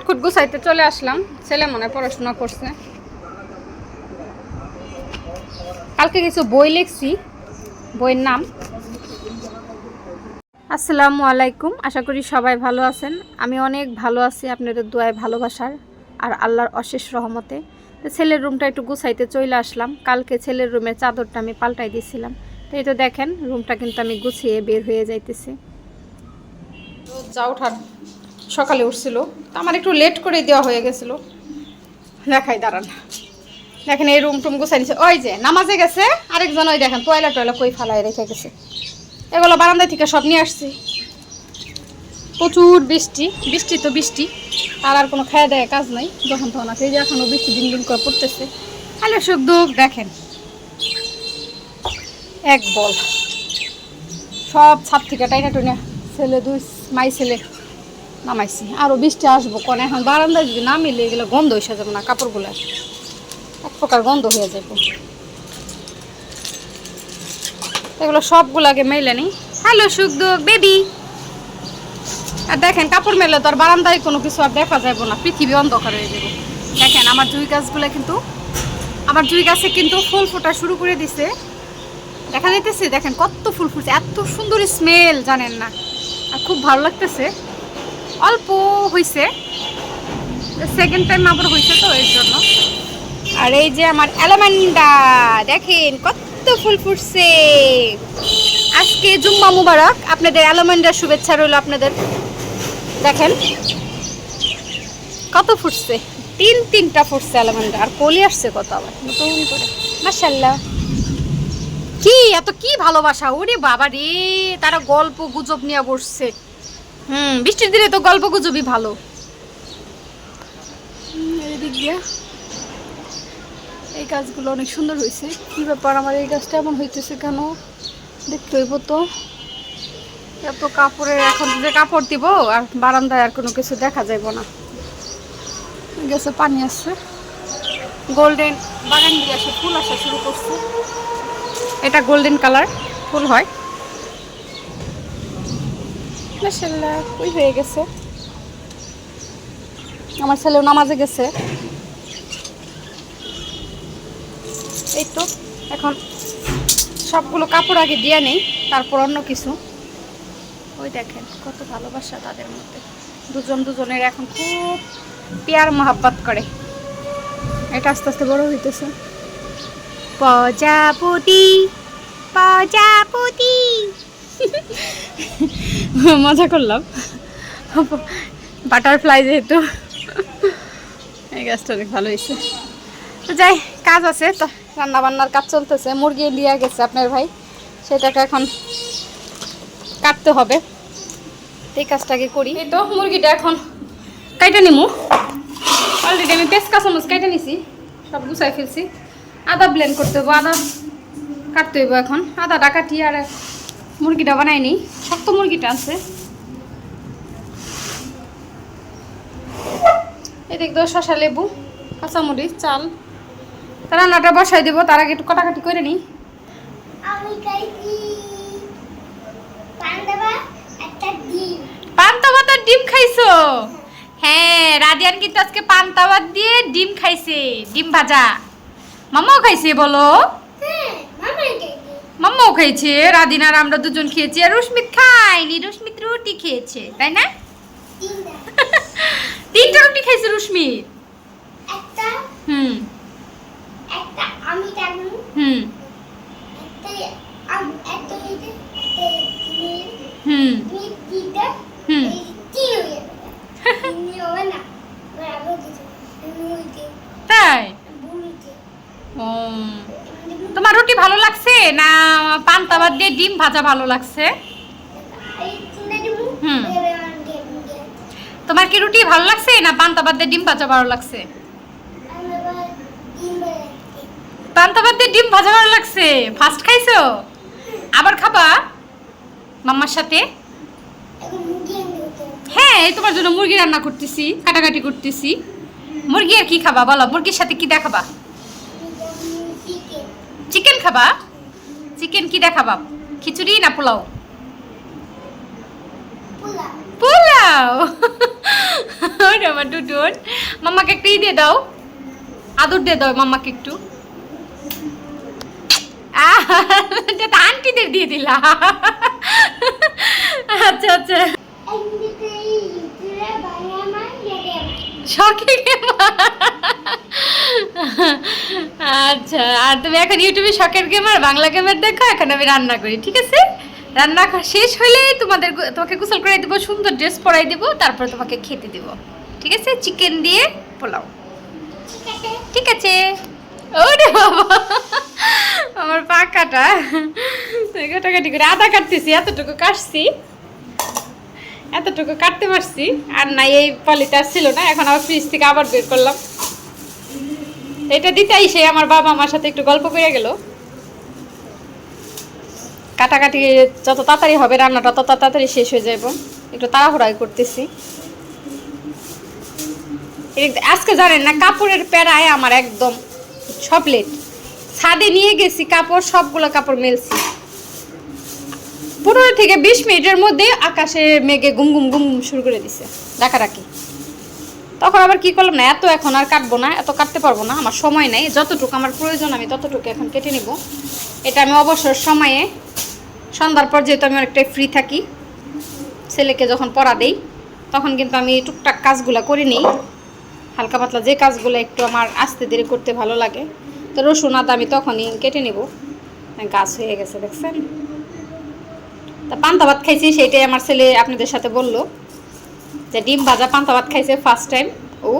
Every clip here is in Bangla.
খাটখুট গুছাইতে চলে আসলাম। ছেলে মনে পড়াশোনা করছে। কালকে কিছু বই লিখছি। বইয়ের নাম। আসসালামু আলাইকুম। আশা করি সবাই ভালো আছেন। আমি অনেক ভালো আছি আপনাদের দোয়ায় ভালোবাসার আর আল্লাহর অশেষ রহমতে। তো ছেলের রুমটা একটু গুছাইতে চলে আসলাম। কালকে ছেলের রুমের চাদরটা আমি পাল্টাই দিয়েছিলাম তো এই তো দেখেন, রুমটা কিন্তু আমি গুছিয়ে বের হয়ে যাইতেছি। সকালে উঠছিল। তো আমার একটু লেট করে দেওয়া হয়ে গেছিল। দেখাই, দাঁড়ান। দেখেন এই রুম টুম গুছাই নিছে। ওই যে, নামাজে গেছে। আরেকজন ওই দেখেন টয়লা টয়লা কই ফালাই রেখে গেছে। এগুলো বারান্দায় থেকে সব নিয়ে আসছি। প্রচুর বৃষ্টি বৃষ্টি তো বৃষ্টি। আর আর কোনো খাওয়া দেয় কাজ নাই। যখন তখন আছে, এই যে এখনও বৃষ্টি দিন দিন করে পড়তেছে। আলে সুখ দুঃখ, দেখেন। এক বল। সব ছাদ থেকে টাইনা টুনে ছেলে দুই, মাই ছেলে। নামাইছি। আরও বৃষ্টি আসব কোন, এখন বারান্দায় যদি না মিলে এগুলো গন্ধ হয়ে যাবে না, কাপড়গুলো। এক প্রকার গন্ধ হয়ে যাবে এগুলো সবগুলো আগে মেলে নি। Hello সুখদুখ baby. আর দেখেন, কাপড় মেলে তো আর বারান্দায় কোনো কিছু আর দেখা যাবে না, পৃথিবী অন্ধকার হয়ে যাবে দেখেন, আমার জুই গাছগুলো কিন্তু, আমার জুই গাছে কিন্তু ফুল ফোটা শুরু করে দিছে। দেখা যাইতেছে, দেখেন কত ফুল ফুটছে, এত সুন্দর স্মেল জানেন না। আর খুব ভালো লাগতেছে। অল্প হয়েছে সেকেন্ড টাইম আবার হয়েছে তো, এর জন্য। আর এই যে আমার অ্যালামান্ডা, দেখেন কত ফুল ফুটছে। আজকে জুম্মা মুবারক। আপনাদের অ্যালামান্ডার শুভেচ্ছা রইল আপনাদের। দেখেন কত ফুটছে। তিন, তিনটা ফুটছে অ্যালামান্ডা। আর কলি আসছে কত আবার। নতুন করে। মাশাল্লাহ কি, এত কি ভালোবাসা। ওরে বাবা রে তারা গল্প গুজব নিয়ে বসছে। হুম, বৃষ্টির দিনে তো গল্প গুজবই ভালো। এই গাছগুলো অনেক সুন্দর হয়েছে। কি ব্যাপার, আমার এই গাছটা এমন হইতেছে কেন? দেখতে হইব তো। এত কাপড়ের এখন যে কাপড় দিব, আর বারান্দায় আর কোনো কিছু দেখা যাইব না। গেছে পানি আসছে গোল্ডেন বাগান দিয়ে আসে, ফুল আসা শুরু করছে। এটা গোল্ডেন কালার, ফুল হয়। মাশাল্লাহ ওই হয়ে গেছে? আমার ছেলেও নামাজে গেছে। এই তো, এখন সবগুলো কাপড় আগে দিয়ে নেই, তারপর অন্য কিছু। ওই দেখেন, কত ভালোবাসা তাদের মধ্যে। দুজন দুজনের এখন খুব পেয়ার মহাব্বত করে। এটা আস্তে আস্তে বড় হইতেছে। প্রজাপতি প্রজাপতি। মজা করলাম। বাটারফ্লাই যেহেতু। এই গাছটা অনেক ভালো হয়েছে। তো যাই, কাজ আছে তো রান্না বান্নার কাজ চলতেছে। মুরগি নিয়ে গেছে আপনার ভাই, সেটাকে এখন কাটতে হবে। এই কাজটাকে করি। এই তো, মুরগিটা এখন কাইটা নিমু। অলরেডি আমি পেঁচকা চামচ কাইটা নিছি, সব গুছাই ফেলছি। আদা ব্লেন্ড করতে হব, আদা কাটতে হইব এখন। আদাটা কাটি আর মুরগিটা বানাই নি শক্ত মুরগিটা আছে। এদিক দিয়ে শশা লেবু কাঁচামরিচ চাল। রান্নাটা বসাই দেবো তার আগে একটু কাটাকাটি করে নিই। একটা ডিম। খাইছো? হ্যাঁ রাদিয়ান কিন্তু আজকে পান্তা ভাত দিয়ে ডিম খাইছে ডিম ভাজা। মামাও খাইছে বলো। হ্যাঁ মামাই খাইছি। মাম্মাও খাইছে রাধিনার আমরা দুজন খেয়েছি আর রশ্মিত খাইনি রশ্মিত রুটি খেয়েছে তাই না? তিনটা। তিনটা রুটি খাইছে রশ্মিত। একটা। হুম একটা আমি টানু হুম একটা আম- একটা হইতে একটা তুমি হুম তুমি তিনটা হুম। এই তিন হয়ে যাবে তিন হবে না বরাবর দিতে আমি হইতে তাই বুড়িতে ও তোমার রুটি ভালো লাগছে না ভাত দিয়ে ডিম ভাজা ভালো লাগছে। হুম। তোমার কি রুটি ভালো লাগছে না পান্তা ভাত দিয়ে ডিম ভাজা ভালো লাগছে? আমি এবার ডিম বানাচ্ছি পান্তা ভাত দিয়ে ডিম ভাজা ভালো লাগছে। ফার্স্ট খাইছো? আবার খাবা? মাম্মার সাথে? হ্যাঁ এই তোমার জন্য মুরগি রান্না করতেছি কাটাকাটি করতেছি। মুরগি আর কি খাবা? বলো মুরগির সাথে কি দেখাবা? চিকেন খাবা? চিকেন কি দেখাবা খিচুড়ি না পোলাও? পোলাও। আমার টুটুন মাম্মাকে একটা ই দিয়ে দাও। আদর দিয়ে দাও মাম্মাকে একটু। আন্টিদের দিয়ে দিলা আচ্ছা আচ্ছা। শখে আচ্ছা আর তুমি এখন ইউটিউবে শখের গেমার বাংলা গেমার দেখো, এখন আমি রান্না করি, ঠিক আছে? রান্না করা শেষ হলে তোমাদের তোমাকে গোসল করাই দেবো, সুন্দর ড্রেস পরাই দেবো, তারপর তোমাকে খেতে দেবো, ঠিক আছে? চিকেন দিয়ে পোলাও। ঠিক আছে? ওরে বাবা, আমার পাকাটা কাটাকাটি করে আদা কাটতেছি, এতটুকু কাটছি। এতটুকু কাটতে পারছি, আর নাই, এই পলিটা আর ছিল না, এখন আবার ফ্রিজ থেকে আবার বের করলাম। এটা দিতেই সে আমার বাবা আমার সাথে একটু গল্প করে গেল। কাটাকাটি যত তাড়াতাড়ি হবে, রান্নাটা তত তাড়াতাড়ি শেষ হয়ে যাইব। একটু তাড়াহুড়াই করতেছি। আজকে জানেন না, কাপড়ের প্যারায় আমার একদম সব লেট। ছাদে নিয়ে গেছি কাপড়, সবগুলো কাপড় মেলছি। পনেরো থেকে বিশ মিনিটের মধ্যে আকাশে মেঘে গুম গুম গুম শুরু করে দিছে। ডাকাডাকি তখন আবার কি করলাম না, এত এখন আর কাটবো না, এত কাটতে পারব না, আমার সময় নেই, যতটুকু আমার প্রয়োজন আমি ততটুকু এখন কেটে নিব। এটা আমি অবসর সময়ে, সন্ধ্যার পর যেহেতু আমি অনেকটাই ফ্রি থাকি, ছেলেকে যখন পড়া দেই, তখন কিন্তু আমি টুকটাক কাজগুলো করে নিই। হালকা পাতলা যে কাজগুলো একটু আমার আস্তে ধীরে করতে ভালো লাগে, তো রসুন, আদা আমি তখনই কেটে নেব। গাছ হয়ে গেছে, দেখছেন? তা পান্তা ভাত খাইছি, সেইটাই আমার ছেলে আপনাদের সাথে বলল। যে ডিম ভাজা পান্তা ভাত খাইছে ফার্স্ট টাইম ও,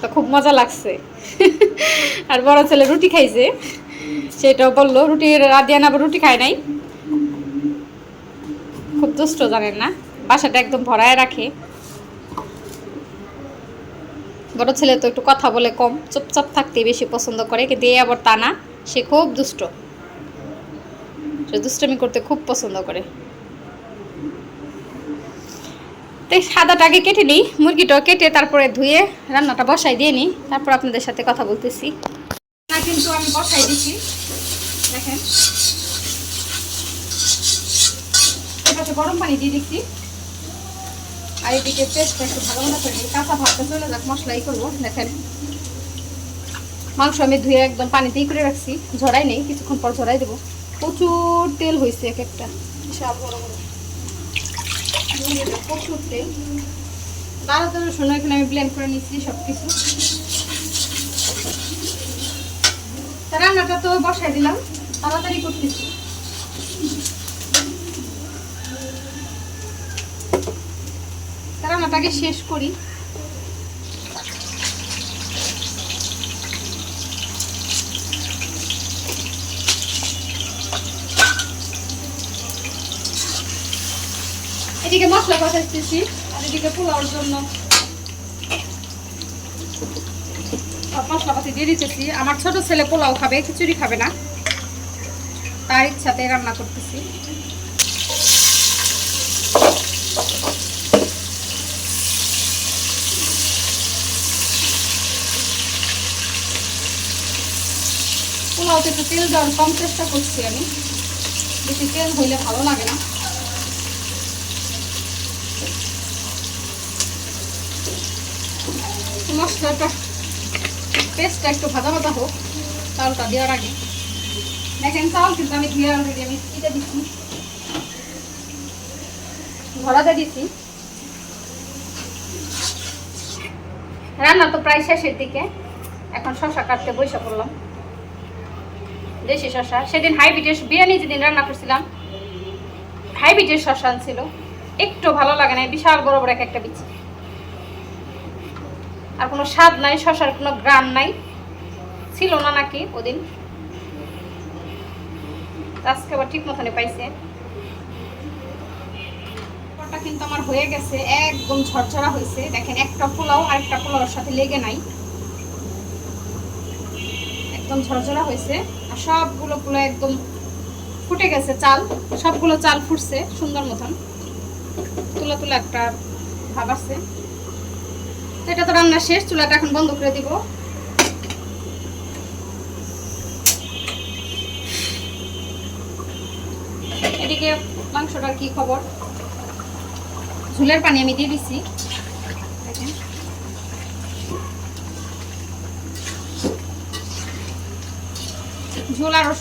তো খুব মজা লাগছে। আর বড় ছেলে রুটি খাইছে। সেটাও বলল, রুটি রাদিয়ান আবার রুটি খায় নাই। খুব দুষ্ট, জানেন না? বাসাটা একদম ভরায় রাখে। বড় ছেলে তো একটু কথা বলে কম, চুপচাপ থাকতে বেশি পছন্দ করে, কিন্তু এ আবার তা না, সে খুব দুষ্ট। সে দুষ্টমি করতে খুব পছন্দ করে। তো এই সাদাটা আগে কেটে নিই, মুরগিটাও কেটে তারপরে ধুয়ে রান্নাটা বসাই দিয়ে নিই, তারপর আপনাদের সাথে কথা বলতেছি। না কিন্তু আমি বসাই দিছি। দেখেন। এপাশে গরম পানি দিয়ে দিচ্ছি। আর এদিকে পেস্টটা একটু ভালো মতো করে। কাঁচা ভাতটা চলে যাক, মশলাই করব, দেখেন। মাংস আমি ধুয়ে একদম পানিতেই করে রাখছি, ঝরাই নেই, কিছুক্ষণ পর ঝরাই দেবো। প্রচুর তেল হয়েছে এক একটা। বিশাল বড় বড়। দিয়ে দেবো প্রচুর শোনো এখানে আমি ব্লেন্ড করে নিচ্ছি সব কিছু রান্নাটা তো বসাই দিলাম, তাড়াতাড়ি করতেছি। রান্নাটাকে শেষ করি। এদিকে মশলা কষাইতেছি আর এদিকে পোলাওর জন্য মশলাপাতি দিয়ে দিতেছি। আমার ছোট ছেলে পোলাও খাবে, খিচুড়ি খাবে না। তার ইচ্ছাতে রান্না করতেছি। পোলাওতে একটু তেল দেওয়ার কম চেষ্টা করছি আমি। বেশি তেল হইলে ভালো লাগে না। পেস্টটা একটু হোক, চালটা দেওয়ার আগে। দেখেন চাল কিন্তু আমি ধুয়ে আমি দিচ্ছি। দিচ্ছি। রান্না তো প্রায় শেষের দিকে। এখন শশা কাটতে বসে করলাম দেশি শশা। সেদিন হাইব্রিডের বিরিয়ানি যেদিন রান্না করছিলাম, হাইব্রিডের শশা ছিল একটু ভালো লাগে না বিশাল বড় বড় এক একটা বিচি। আর কোনো স্বাদ নাই, শশার কোনো গ্রাম নাই। ছিল না নাকি ওদিন? আজকে আবার ঠিক মতনই পাইছে। পোলাওটা কিন্তু আমার হয়ে গেছে, একদম ঝরঝরা হয়েছে। দেখেন, একটা পোলাও আর একটা পোলাওর সাথে লেগে নাই। একদম ঝরঝরা হয়েছে। আর সবগুলো পোলাও একদম ফুটে গেছে চাল। সবগুলো চাল ফুটছে, সুন্দর মতন। তুলা তুলা একটা ভাব আছে। এটা তো রান্না শেষ, চুলাটা এখন বন্ধ করে দিব। এদিকে মাংসটার কি খবর? ঝুলের পানি আমি দিয়ে দেখেন। ঝোল আরও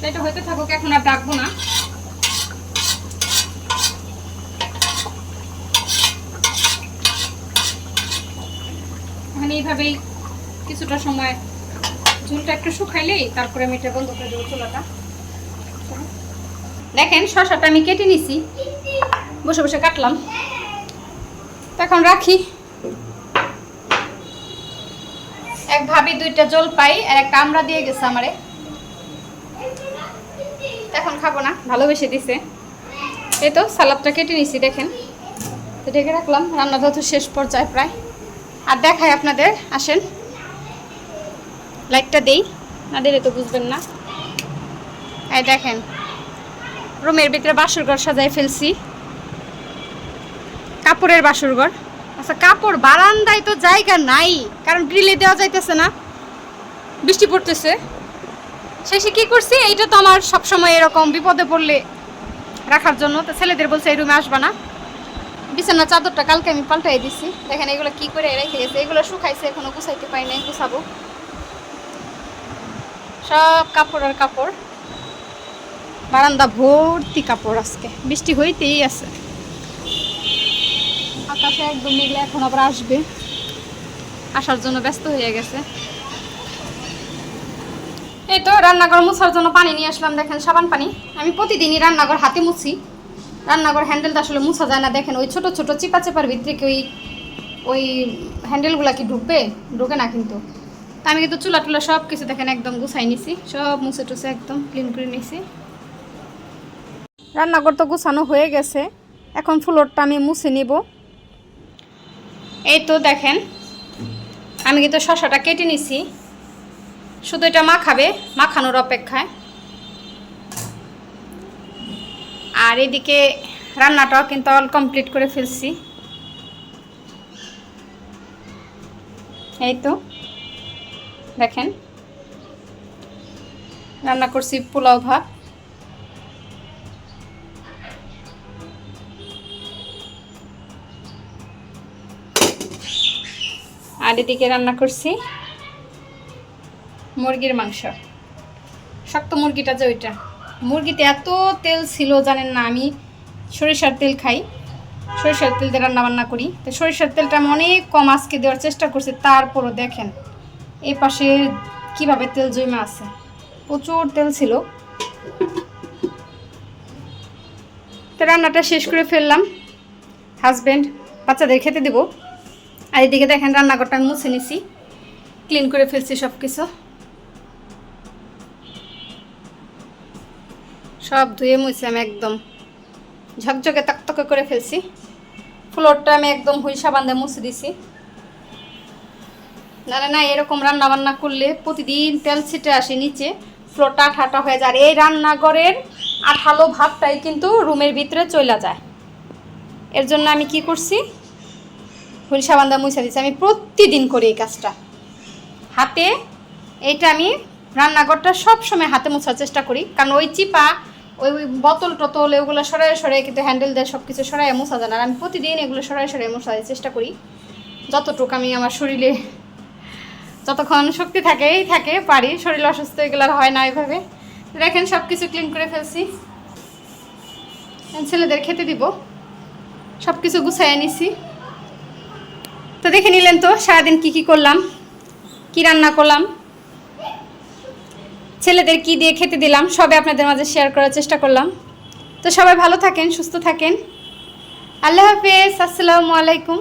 তো এটা হইতে থাকুক, এখন আর ডাকবো না এখন এইভাবেই কিছুটা সময় ঝোলটা একটু শুকাইলেই তারপরে আমি এটা বন্ধ করে দেবো চুলাটা। দেখেন শশাটা আমি কেটে নিছি। বসে বসে কাটলাম। এখন রাখি। এক ভাবি দুইটা জল পাই আর একটা আমরা দিয়ে গেছে আমারে। এখন খাব না, ভালোবেসে দিছে। এই তো সালাদটা কেটে নিছি, দেখেন। তো ঢেকে রাখলাম রান্নাটা তো শেষ পর্যায়ে প্রায়। আর দেখাই আপনাদের, আসেন। লাইটটা দেই। না দিলে তো বুঝবেন না। এই দেখেন, রুমের ভিতরে বাসরঘর সাজাই ফেলছি। কাপড়ের বাসরঘর। আচ্ছা কাপড় বারান্দায় তো জায়গা নাই, কারণ গ্রিলে দেওয়া যাইতেছে না। বৃষ্টি পড়তেছে। শেষে কি করছি? এইটা তো আমার সবসময় এরকম বিপদে পড়লে রাখার জন্য। তো ছেলেদের বলছে, এই রুমে আসবা না। বিছানার চাদরটা কালকে আমি পাল্টাই দিছি। দেখেন এগুলো কি করে রেখে গেছে এগুলো শুকাইছে, এখনও গুছাইতে পাই নাই, গুছাবো। সব কাপড় আর কাপড়। বারান্দা ভর্তি কাপড় আজকে। বৃষ্টি হইতেই আছে। আকাশে একদম মেঘলা এখন আবার আসবে। আসার জন্য ব্যস্ত হয়ে গেছে। এই তো রান্নাঘর মুছার জন্য পানি নিয়ে আসলাম, দেখেন সাবান পানি। আমি প্রতিদিনই রান্নাঘর হাতে মুছি। রান্নাঘর হ্যান্ডেলটা আসলে মুছা যায় না। দেখেন, ওই ছোট ছোট চিপা চেপার ভিতরে কি ওই ওই হ্যান্ডেলগুলা কি ঢুকবে? ঢুকে না কিন্তু। তা আমি কিন্তু চুলা টুলা সব কিছু দেখেন একদম গুছাই নিছি। সব মুছে টুছে একদম ক্লিন করে নিছি। রান্নাঘর তো গুছানো হয়ে গেছে। এখন ফ্লোরটা আমি মুছে নিব। এই তো দেখেন, আমি কিন্তু শশাটা কেটে নিছি। শুধু এটা মাখাবে, মাখানোর অপেক্ষায়। আর এদিকে রান্নাটাও কিন্তু অল কমপ্লিট করে ফেলছি। এই তো, দেখেন। রান্না করছি পোলাও ভাত। আর এদিকে রান্না করছি মুরগির মাংস। শক্ত মুরগিটা যে ওইটা। মুরগিতে এত তেল ছিল, জানেন না আমি, সরিষার তেল খাই। সরিষার তেল দিয়ে রান্না বান্না করি। তো সরিষার তেলটা আমি অনেক কম আজকে দেওয়ার চেষ্টা করছি, তারপরও দেখেন এই পাশে কীভাবে তেল জমে আছে। প্রচুর তেল ছিল। তো রান্নাটা শেষ করে ফেললাম। হাজব্যান্ড বাচ্চাদের খেতে দেবো। আর এদিকে দেখেন রান্নাঘরটা আমি মুছে নিছি। ক্লিন করে ফেলছি সব কিছু সব ধুয়ে মুছে আমি একদম ঝকঝকে তকতকে করে ফেলছি। ফ্লোরটা আমি একদম হুই সাবান দিয়ে মুছে দিছি। না না এরকম রান্না বান্না করলে প্রতিদিন তেল ছিটে আসে নিচে, ফ্লোরটা আঠাটা হয়ে যায়। এই রান্নাঘরের আঠালো ভাবটাই কিন্তু রুমের ভিতরে চলে যায়। এর জন্য আমি কি করছি? হুইল সাবান দিয়ে মুছে দিচ্ছি আমি প্রতিদিন করি এই কাজটা। হাতে এইটা আমি রান্নাঘরটা সব সময় হাতে মোছার চেষ্টা করি। কারণ ওই চিপা ওই ওই বোতল টতল এগুলো সরাই সরাই কিন্তু হ্যান্ডেল দেয় সব কিছু সরাই মোছা যায় না আর আমি প্রতিদিন এগুলো সরাই সরাই মোছার চেষ্টা করি। যতটুকু আমি আমার শরীরে যতক্ষণ শক্তি থাকে, এই থাকে, পারি। শরীর অসুস্থ এগুলো হয় না এইভাবে দেখেন সব কিছু ক্লিন করে ফেলছি। ছেলেদের খেতে দিব। সব কিছু গুছাইয়ে নিছি। তো দেখে নিলেন তো সারাদিন কি কি করলাম, কি রান্না করলাম। ছেলেদের কি দিয়ে খেতে দিলাম সবে আপনাদের মাঝে শেয়ার করার চেষ্টা করলাম। তো সবাই ভালো থাকেন, সুস্থ থাকেন। আল্লাহ হাফিজ, আসসালামু আলাইকুম।